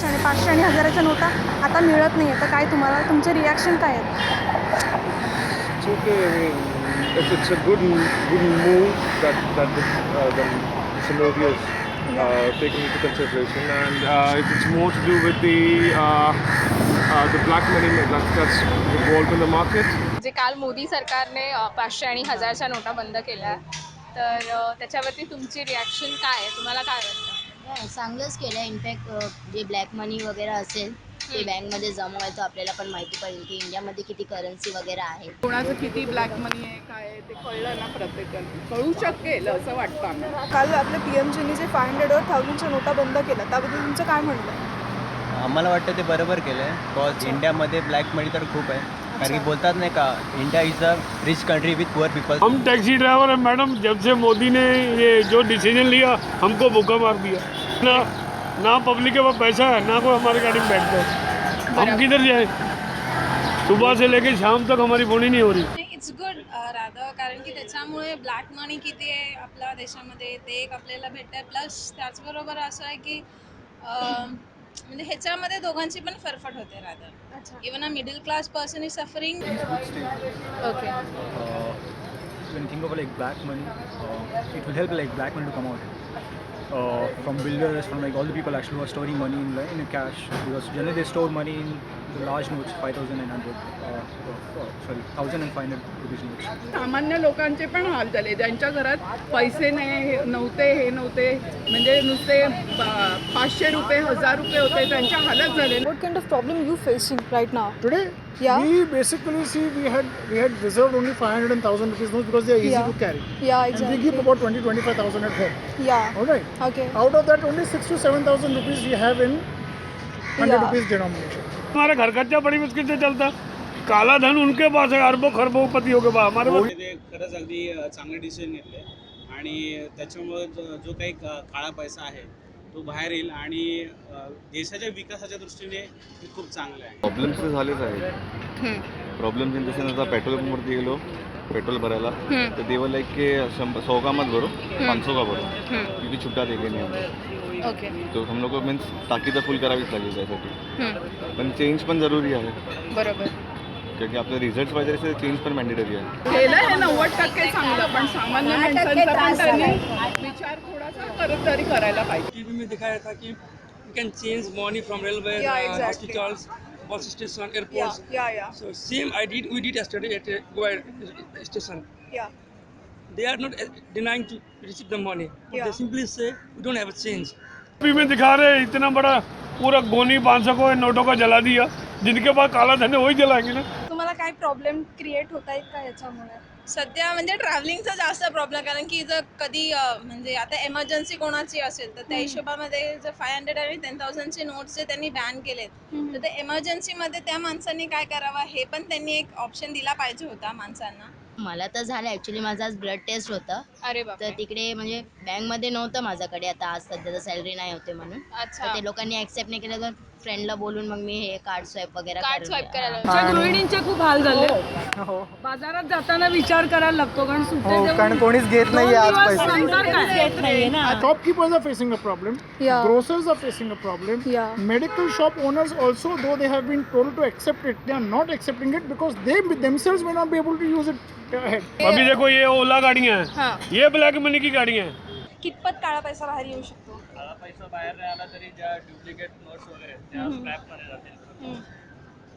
पाचशे आणि पाचशे आणि हजाराच्या नोटा आता मिळत नाही आहे तर काय तुम्हाला तुमचे रिॲक्शन काय आहेत? Good good move Uh, uh taken into consideration and uh, it's more to do with the uh, uh, the black money that, that's involved in जे काल मोदी सरकारने पाचशे आणि हजारच्या नोटा बंद केल्या तर त्याच्यावरती तुमची रिॲक्शन काय आहे? तुम्हाला काय वाटतं? नाही चांगलंच केलं इनफॅक्ट जे ब्लॅक मनी वगैरे असेल ते बँकमध्ये जमवायचं आपल्याला पण माहिती पडेल की इंडियामध्ये किती करन्सी वगैरे आहे. कोणाचं किती ब्लॅक मनी आहे काय आहे ते कळलं ना प्रत्येकाला. कळू शकेल असं वाटतं आम्हाला. काल आपल्या पी एम जीनी जे फाय हंड्रेडवर थाउजंडच्या नोटा बंद केल्या त्याबद्दल तुमचं काय म्हणणं आहे? आम्हाला वाटतं ते बरोबर केलं आहे बिकॉज इंडियामध्ये ब्लॅक मनी तर खूप आहे. कारण की बोलतात नाही का India is a rich country with poor people Hum taxi driver हैं मैडम जब से मोदी ने ये जो डिसीजन लिया हमको भूखा मार दिया। ना ना पब्लिक के पास पैसा है ना कोई हमारे गाड़ी में बैठता है। हम किधर जाए? सुबह से लेके शाम तक हमारी बोनी नहीं हो रही। इट्स गुड राधं कारण की त्याच्यामुळे ब्लॅक मनी किती आहे आपल्या देशामध्ये ते एक आपल्याला भेटतं प्लस त्याचबरोबर असं आहे की म्हणजे ह्याच्यामध्ये दोघांची पण फरफट होते राधं. Even a middle class person is suffering okay uh, when you think of like black money, uh, it will help like black money to come out. Uh, from builders, from like all the people actually who are storing money in, like, in cash because generally they store money in the large notes, 5,900, uh, uh, sorry, 1,500 rupees notes. सामान्य लोकांचे पण हाल झाले ज्यांच्या घरात पैसे नाही हे नव्हते हे नव्हते म्हणजे नुसते पा- पाचशे रुपये हजार रुपये होते त्यांच्या हालत झाले What kind of problem you facing right now? Today, Yeah. we basically see we had we had reserved only 500 and 1000 rupees notes because they are easy Yeah. to carry. Yeah, And we exactly. keep about 20 25,000 at home. Yeah. All right. Okay. Out of that, only 6 to 7,000 rupees we have in 100 Yeah. rupees denomination. हमारा घर खर्चा बड़ी मुश्किल से चलता काला धन उनके pass है अरबों खरबों पतियों के पास हमारे पास ते खरंच अगदी अ, चांगले डिसिजन घेतले आणि त्याच्यामुळं जो जो काही का- काळा पैसा आहे तो बाहेर येईल आणि देशाच्या विकासाच्या दृष्टीने हे खूप चांगलं आहे. Problems तर झालेच आहेत. प्रॉब्लेम्स इन द सेन्स आता पेट्रोल पंपवरती गेलो पेट्रोल भरायला. तर देवर लाईक के शंभर सौ का मत भरो पाँच सौ का भरो क्योंकि छुट्टा देंगे नहीं हमें ओके. तो हम लोग को मीन्स टाकी तर फुल करावीच लागेल त्यासाठी. पण चेंज पण जरुरी आहे. बरोबर. कारण की आपले रिझल्ट पाहिजे असेल चेंज पण मॅन्डेटरी आहे. केलं हे नव्वद टक्के चांगलं पण सामान्य माणसांचा पण त्यांनी विचार थोडासा करत तरी करायला पाहिजे. में दिखाया था कि you can change money from railway hospitals bus station airports so same I did we did at station they are not denying to receive the money they simply say we don't have a change अभी में दिखा रहे हैं इतना बड़ा पूरा गोनी पाँच सौ को नोटों का जला दिया। जिनके पास काला धन है वही जलाएँगे ना। तुम्हारा क्या प्रॉब्लम क्रिएट होता है इतना अच्छा मुझे सध्या म्हणजे ट्रॅव्हलिंगचा जास्त प्रॉब्लेम कारण की जर कधी अ, म्हणजे आता एमर्जन्सी कोणाची असेल तर त्या हिशोबामध्ये जर फाय हंड्रेड आणि टेन थाउजंडचे नोट्स जे त्यांनी बॅन केलेत तर ते एमर्जन्सीमध्ये त्या माणसांनी काय करावं हे पण त्यांनी एक ऑप्शन दिला पाहिजे होता माणसांना. मला तर झालं ॲक्च्युली माझं आज ब्लड टेस्ट होतं अरे तर तिकडे म्हणजे बँकमध्ये नव्हतं माझ्याकडे आता आज सध्या तर सॅलरी नाही होते म्हणून अच्छा ते लोकांनी ॲक्सेप्ट नाही केलं तर फ्रेंडला बोलून मग मी हे कार्ड स्वाईप वगैरे कार्ड करून- स्वाईप करायला आमच्या गृहिणींचे खूप हाल झाले हो बाजारात जाताना विचार करायला लागतो कारण सुट्टे हो, कारण कोणीच घेत नाही आज पैसे. नंतर काय? Shopkeepers are facing a problem. Yeah. Grocers are facing a problem. Yeah. Medical shop owners also, though they have been told to accept it, they are not accepting it because they themselves may not be able to use it ahead. अभी देखो ये ओला गाड़ियाँ हैं। हां। ये black मनी की गाड़ियाँ हैं। कितपत काळा पैसा बाहेर येऊ शकतो काळा पैसा बाहेर नाही आला तरी ज्या डुप्लिकेट नोट्स वगैरे त्या स्क्रॅपमध्ये जातील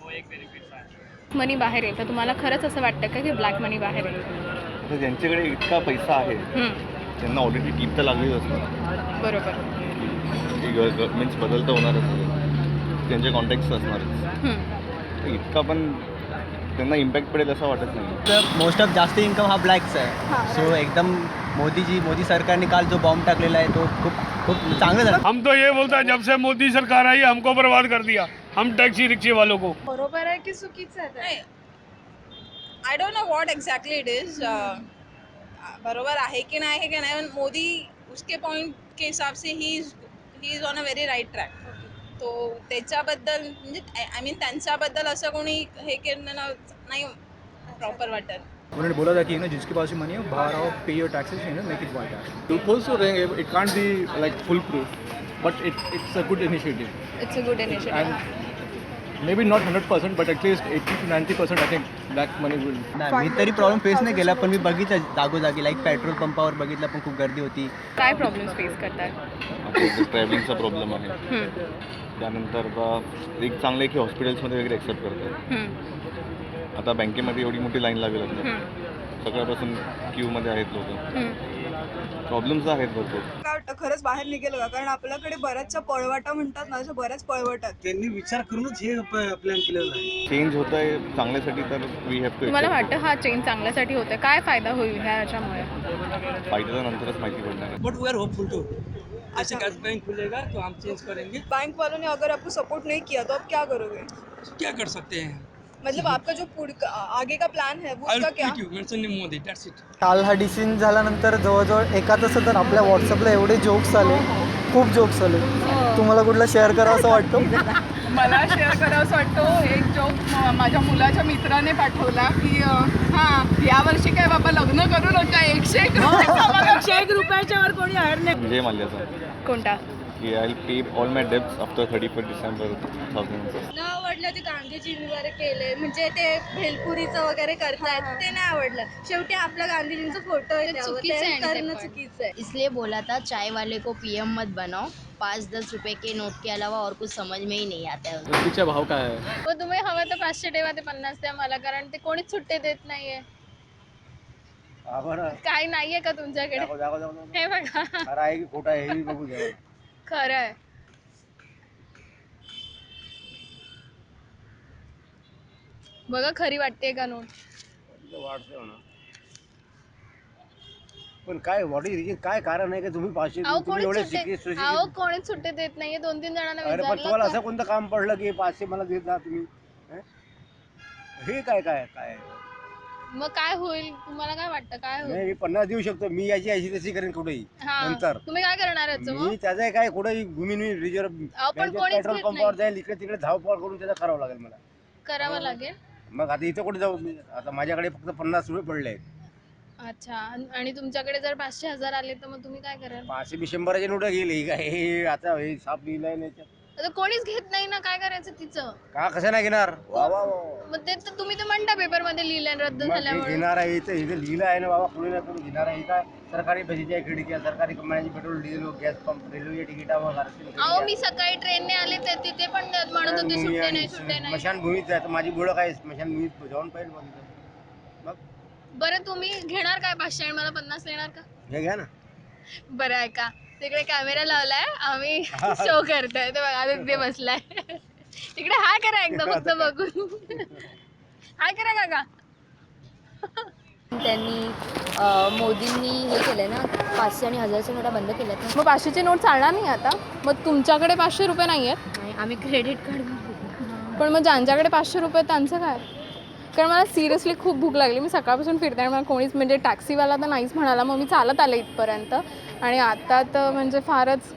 तो एक बेनिफिट आहे मनी बाहेर येईल तर तुम्हाला खरंच असं वाटतं का की ब्लॅक मनी बाहेर येईल तर ज्यांच्याकडे इतका पैसा आहे त्यांना ऑलरेडी टीप तर लागलीच असणार. बरोबर. मीन्स बदल तर होणारच. आहे त्यांचे कॉन्टॅक्ट्स असणारच. तर इतका पण त्यांना इम्पॅक्ट पडेल असं वाटत नाही. मोस्ट ऑफ़ जास्त इन्कम हा ब्लॅकचा हाँ. आहे सो एकदम मोदीजी मोदी सरकारने काल जो बॉम्ब टाकलेला आहे तो खूप खूप चांगलं झालं. हम तो ये बोलता है जब से मोदी सरकार आई हमको बर्बाद कर दिया। हम टैक्सी रिक्शे वालों को। बरोबर आहे की चुकीचं आहे I don't know what exactly it is बरोबर आहे की नाही आहे की नाही मोदी उसके पॉइंट के हिसाब से he is he is on a very right track तो त्याच्याबद्दल म्हणजे आय मीन त्यांच्याबद्दल असं कोणी हे करणं ना- नाही प्रॉपर वाटत. उन्होंने बोला था कि यू नो जिसके पास भी मनी हो बाहर आओ pay your taxes you know make it by tax Loopholes तो रहेंगे it can't be like foolproof but it, it's a good initiative. It's a good initiative and maybe not 100% but at least 80 to 90% I think black money will नाही मी तरी problem face नाही केला पण मी बघितलं जागोजागी लाईक पेट्रोल पंपावर बघितलं पण खूप गर्दी होती। काय प्रॉब्लेम्स फेस करताय ट्रॅव्हलिंगचा प्रॉब्लेम आहे त्यानंतर बा- एक चांगलं आहे की हॉस्पिटल्समध्ये वगैरे एक्सेप्ट करतात. आता बँकेमध्ये एवढी मोठी लाईन लावी लागली सकाळपासून क्यूमध्ये आहेत लोक. प्रॉब्लेम्स आहेत भरपूर. खरंच बाहेर निघेल का कारण आपल्याकडे बऱ्याचशा पळवाटा म्हणतात ना अशा बऱ्याच पळवटात त्यांनी विचार करूनच हे प्लॅन केलेलं आहे. चेंज होत आहे चांगल्यासाठी तर वी हॅव टू तुम्हाला वाटतं हा चेंज चांगल्यासाठी होतं काय फायदा होईल ह्या याच्यामुळे फायदा तर नंतरच माहिती पडणार आहे. But we are hopeful to cash bank खुलेगा तो हम चेंज करेंगे। बैंक वालों ने अगर आपको सपोर्ट नहीं किया तो आप क्या करोगे? क्या कर सकते हैं? मतलब आपका जो पुढ आगे का प्लान है वो उसका क्या? मोदी दैट्स इट काल हा डिसिजन झाल्यानंतर जवळजवळ एका तासात आपल्या व्हॉट्सअपला एवढे जोक्स आले. खूप जोक्स आले. तुम्हाला कुठला शेअर करावा असं वाटतं? मला शेअर करावंसं वाटतो. एक जोक माझ्या मुलाच्या मित्राने पाठवला की हां यावर्षी काय बाबा लग्न करू नका एकशे एक एकशे एक रुपयाच्या वर कोणी हायर नाही. कोणता? की I pay all my debts after thirty first December two thousand न आवडलं ते गांधीजींवर केले म्हणजे ते भेलपुरीचं वगैरे करतायत ते नाही आवडलं. शेवटी आपला गांधीजींचा फोटो आहे त्यावर. चुकीचं आहे ते करणं पण. चुकीचं आहे. इसलिए बोला था चाय वाले को पीएम मत बनाओ पाच दस रुपए के नोट के अलावा और कुछ समझ में ही नहीं आता है। रोटीचा भाव काय आहे? मग तुम्ही हवं तर पाचशे ठेवा ते पन्नास द्या मला कारण ते कोणीच सुट्टे देत नाहीये. काही नाहीये का तुमच्याकडे? हे बघा. आहे की खोटा आहे हे बघू द्या. खरं आहे बघा खरी वाटते का नोट? पण काय व्हॉट इज रिजन काय कारण आहे की तुम्ही पाचशे अहो तुम्ही एवढे कोणीच शिकले सुट्टे अहो कोणीच सुट्टे देत नाहीये. दोन तीन जणांना अरे पण तुम्हाला असं कोणतं काम पडलं की पाचशे मला देत जा तुम्ही? हं? हे काय काय काय? मग काय होईल? तुम्हाला काय वाटतं? काय नाही होईल मी पन्नास देऊ शकतो. मी याची अशी तशी करेन कुठेही. हा. नंतर. तुम्ही काय करणार मग मी त्याचं काय कुठेही घुमीन मी पण कोणीच पेट्रोल घेत पंपावर नाही. जाईल इकडे तिकडे धावपळ करून त्याचं करावं लागेल मला. करावं लागेल? मग आता इथं कुठे जाऊ? मी आता माझ्याकडे फक्त पन्नास रुपये पडले आहेत. अच्छा. आणि तुमच्याकडे जर पाचशे हजार आले तर मग तुम्ही काय कराल? पाचशे बी शंभराचे नोट गेले काय हे आता हे साप लिहिलंय ना याच्यात. आता कोणीच घेत नाही ना काय करायचं तिचं? का कसं नाही घेणार? वा वा वा. मग ते तर तुम्ही तर म्हणता पेपरमध्ये लिहिलंय रद्द मग हे झाल्यामुळे. घेणार आहे इथं इथं लिहिलं आहे ना बाबा कोणी ना कोणी घेणार आहे हे काय सरकारी बसेच्या खिडक्या सरकारी कंपन्यांची petrol diesel gas pump railway तिकिटावर आरक्षण अहो मी सकाळी ट्रेनने आले तर तिथे पण म्हणत होते सुट्टे नाही सुट्टे नाही. स्मशानभूमीत आहे तर माझी आहे स्मशानभूमीत जाऊन पाहिजे मग तिथं. मग? बरं तुम्ही घेणार काय पाचशे आणि मला पन्नास देणार का? हे घ्या ना. बरं आहे का तिकडे कॅमेरा लावलाय आम्ही शो करतोय. ते बघा तिथे बसलाय. तिकडे हाय करा एकदा फक्त बघून. हाय करा काका त्यांनी अं, मोदींनी हे केलं ना पाचशे आणि हजारच्या नोटा बंद केल्यात ना. मग पाचशेची नोट चालणार नाही आता. मग तुमच्याकडे पाचशे रुपये नाही आहेत आणि आम्ही क्रेडिट कार्ड पण मग ज्यांच्याकडे पाचशे रुपये त्यांचं काय? कारण मला सिरियसली खूप भूक लागली. मी सकाळपासून फिरते आणि मला कोणीच म्हणजे टॅक्सीवाला तर नाहीच म्हणाला. मग मी चालत आले इथपर्यंत. आणि आता तर म्हणजे फारच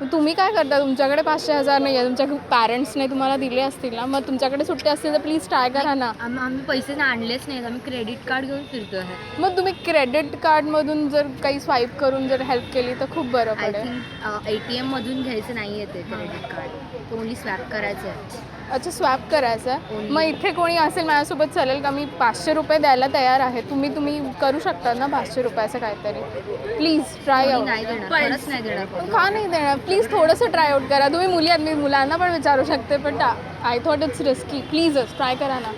तुम्ही काय करता? तुमच्याकडे पाचशे हजार नाही आहे तुमच्या पॅरेंट्सने तुम्हाला दिले असतील ना मग तुमच्याकडे सुट्टे असतील तर प्लीज ट्राय करा ना. आम्ही आम्ही पैसे ना आणलेच नाहीत. आम्ही क्रेडिट कार्ड घेऊन फिरतो आहे मग तुम्ही क्रेडिट कार्डमधून जर काही स्वाईप करून जर हेल्प केली तर खूप बरं आय पडेल. थिंक ए टी एममधून घ्यायचं नाही आहे ते क्रेडिट कार्ड ओनली स्वॅप करायचं आहे. अच्छा स्वॅप करायचं आहे. मग इथे कोणी असेल माझ्यासोबत चालेल का? मी पाचशे रुपये द्यायला तयार आहे. तुम्ही तुम्ही करू शकता ना पाचशे रुपयाचं काहीतरी? प्लीज ट्राय कोणी नाही देणार. खरंच नाही देणार. कोणी. का नाही देणार? प्लीज थोडंसं ट्राय आउट करा. तुम्ही मुली आहात मी मुलांना पण विचारू शकते पण आय थॉट इट्स रिस्की प्लीजच ट्राय करा ना.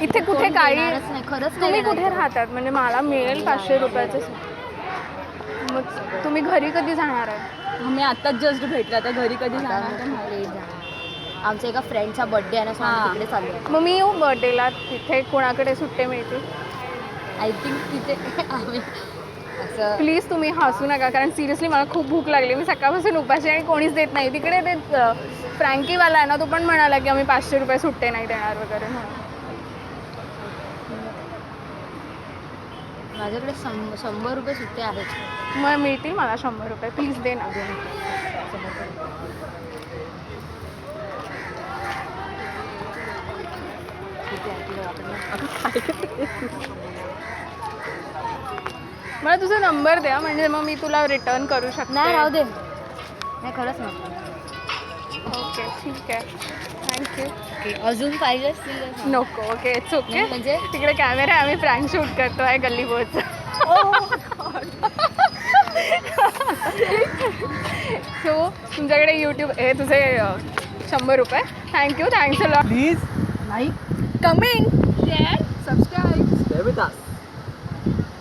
इथे कुठे कोण काही नाही. खरंच तुम्ही कुठे. राहतात? म्हणजे मला मिळेल पाचशे रुपयाचं. मग तुम्ही घरी कधी जाणार आहे? आम्ही आताच जस्ट भेटले. आता घरी कधी जाणार. आमच्या एका फ्रेंडचा बर्थडे आहे ना so आम्ही तिकडे चाललो मग मी येऊ बर्थडेला तिथे कोणाकडे सुट्टे मिळतील? आय थिंक तिथे आम्ही असं. प्लीज तुम्ही हसू नका कारण सिरियसली मला खूप भूक लागली. मी सकाळपासून उपाशी आणि कोणीच देत नाही. तिकडे ते फ्रँकीवाला आहे ना तो पण म्हणाला की आम्ही पाचशे रुपये सुट्टे नाही देणार वगैरे म्हणून. माझ्याकडे शं शंभर रुपये सुट्टे आहेत. मग मिळतील मला शंभर रुपये. प्लीज दे ना ठीक आहे, ठीक आहे, आपण- मला तुझा नंबर द्या म्हणजे मग मी तुला रिटर्न करू शकते. नाही राहू दे. नाही खरंच नको ओके ठीक आहे. थँक्यू ओके अजून पाहिजे असतील तर सांग. नको ओके इट्स ओके नाही, म्हणजे? तिकडे कॅमेरा आहे आम्ही फ्रँक शूट करतो आहे गल्ली बोच सो तुमच्याकडे यूट्यूब हे तुझे अ, शंभर रुपये. Thank you thanks a lot please comment share subscribe